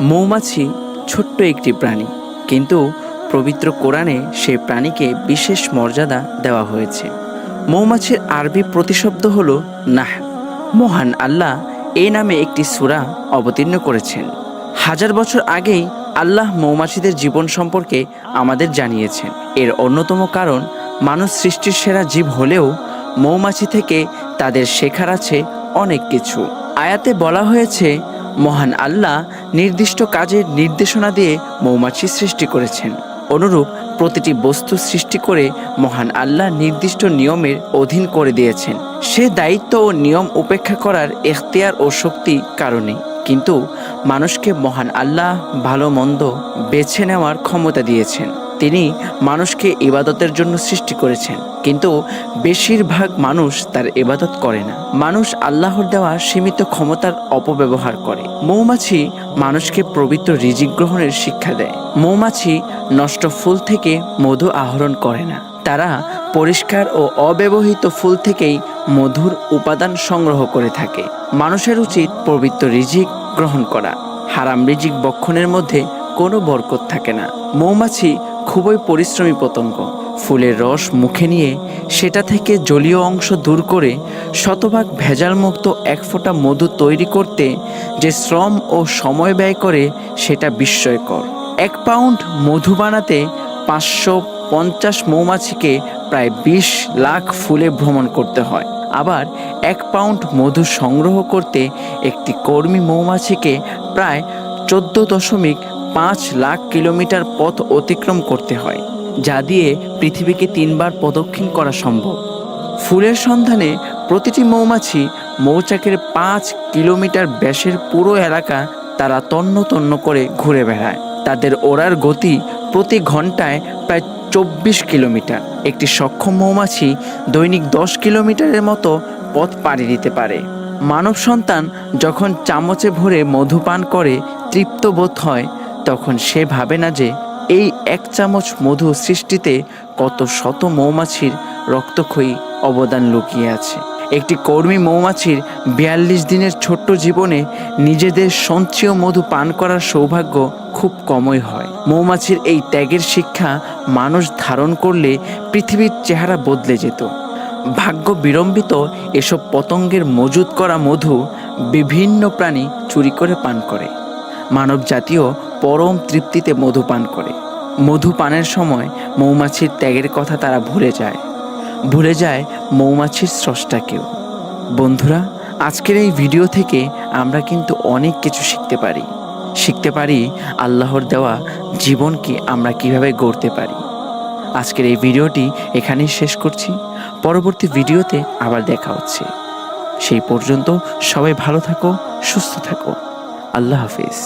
মৌমাছি ছোট্ট একটি প্রাণী, কিন্তু পবিত্র কোরআনে সে প্রাণীকে বিশেষ মর্যাদা দেওয়া হয়েছে। মৌমাছির আরবি প্রতিশব্দ হল নাহ। মহান আল্লাহ এই নামে একটি সূরা অবতীর্ণ করেছেন। হাজার বছর আগেই আল্লাহ মৌমাছিদের জীবন সম্পর্কে আমাদের জানিয়েছেন। এর অন্যতম কারণ, মানুষ সৃষ্টির সেরা জীব হলেও মৌমাছি থেকে তাদের শেখার আছে অনেক কিছু। আয়াতে বলা হয়েছে, মহান আল্লাহ নির্দিষ্ট কাজের নির্দেশনা দিয়ে মৌমাছি সৃষ্টি করেছেন। অনুরূপ প্রতিটি বস্তু সৃষ্টি করে মহান আল্লাহ নির্দিষ্ট নিয়মের অধীন করে দিয়েছেন। সে দায়িত্ব ও নিয়ম উপেক্ষা করার এখতিয়ার ও শক্তি কারণে। কিন্তু মানুষকে মহান আল্লাহ ভালো মন্দ বেছে নেওয়ার ক্ষমতা দিয়েছেন। তিনি মানুষকে ইবাদতের জন্য সৃষ্টি করেছেন। কিন্তু বেশিরভাগ মানুষ তার এবাদত করে না। মানুষ আল্লাহর দেওয়া সীমিত ক্ষমতার অপব্যবহার করে। মৌমাছি মানুষকে পবিত্র রিজিক গ্রহণের শিক্ষা দেয়। মৌমাছি নষ্ট ফুল থেকে মধু আহরণ করে না। তারা পরিষ্কার ও অব্যবহৃত ফুল থেকেই মধুর উপাদান সংগ্রহ করে থাকে। মানুষের উচিত পবিত্র রিজিক গ্রহণ করা। হারাম রিজিক বক্ষণের মধ্যে কোনো বরকত থাকে না। মৌমাছি খুবই পরিশ্রমী পতঙ্গ। ফুলের রস মুখে নিয়ে সেটা থেকে জলীয় অংশ দূর করে শতভাগ ভেজালমুক্ত এক ফোঁটা মধু তৈরি করতে যে শ্রম ও সময় ব্যয় করে সেটা বিস্ময়কর। এক পাউন্ড মধু বানাতে পাঁচশো পঞ্চাশ মৌমাছিকে প্রায় বিশ লাখ ফুলে ভ্রমণ করতে হয়। আবার এক পাউন্ড মধু সংগ্রহ করতে একটি কর্মী মৌমাছিকে প্রায় চোদ্দ দশমিক পাঁচ লাখ কিলোমিটার পথ অতিক্রম করতে হয়। যা দিয়ে পৃথিবীকে তিনবার প্রদক্ষিণ করা সম্ভব। ফুলের সন্ধানে প্রতিটি মৌমাছি মৌচাকের পাঁচ কিলোমিটার ব্যাসের পুরো এলাকা তারা তন্ন তন্ন করে ঘুরে বেড়ায়। তাদের ওড়ার গতি প্রতি ঘন্টায় প্রায় চব্বিশ কিলোমিটার। একটি সক্ষম মৌমাছি দৈনিক দশ কিলোমিটারের মতো পথ পাড়ি দিতে পারে। মানব সন্তান যখন চামচে ভরে মধু পান করে তৃপ্ত বোধ হয়, তখন সে ভাবে না যে এই এক চামচ মধু সৃষ্টিতে কত শত মৌমাছির রক্তক্ষয়ী অবদান লুকিয়ে আছে। একটি কর্মী মৌমাছির বিয়াল্লিশ দিনের ছোট্ট জীবনে নিজেদের সঞ্চয় মধু পান করার সৌভাগ্য খুব কমই হয়। মৌমাছির এই ত্যাগের শিক্ষা মানুষ ধারণ করলে পৃথিবীর চেহারা বদলে যেত। ভাগ্য বিড়ম্বিত এসব পতঙ্গের মজুত করা মধু বিভিন্ন প্রাণী চুরি করে পান করে। মানব জাতীয় পরম তৃপ্তিতে মধু পান করে। মধু পানের সময় মৌমাছির ত্যাগের কথা তারা ভুলে যায়। ভুলে যায় মৌমাছির স্রষ্টাকেও। বন্ধুরা, আজকের এই ভিডিও থেকে আমরা কিন্তু অনেক কিছু শিখতে পারি। শিখতে পারি আল্লাহর দেওয়া জীবনকে আমরা কীভাবে গড়তে পারি। আজকের এই ভিডিওটি এখানেই শেষ করছি। পরবর্তী ভিডিওতে আবার দেখা হচ্ছে। সেই পর্যন্ত সবাই ভালো থাকো, সুস্থ থাকো। আল্লাহ হাফিজ।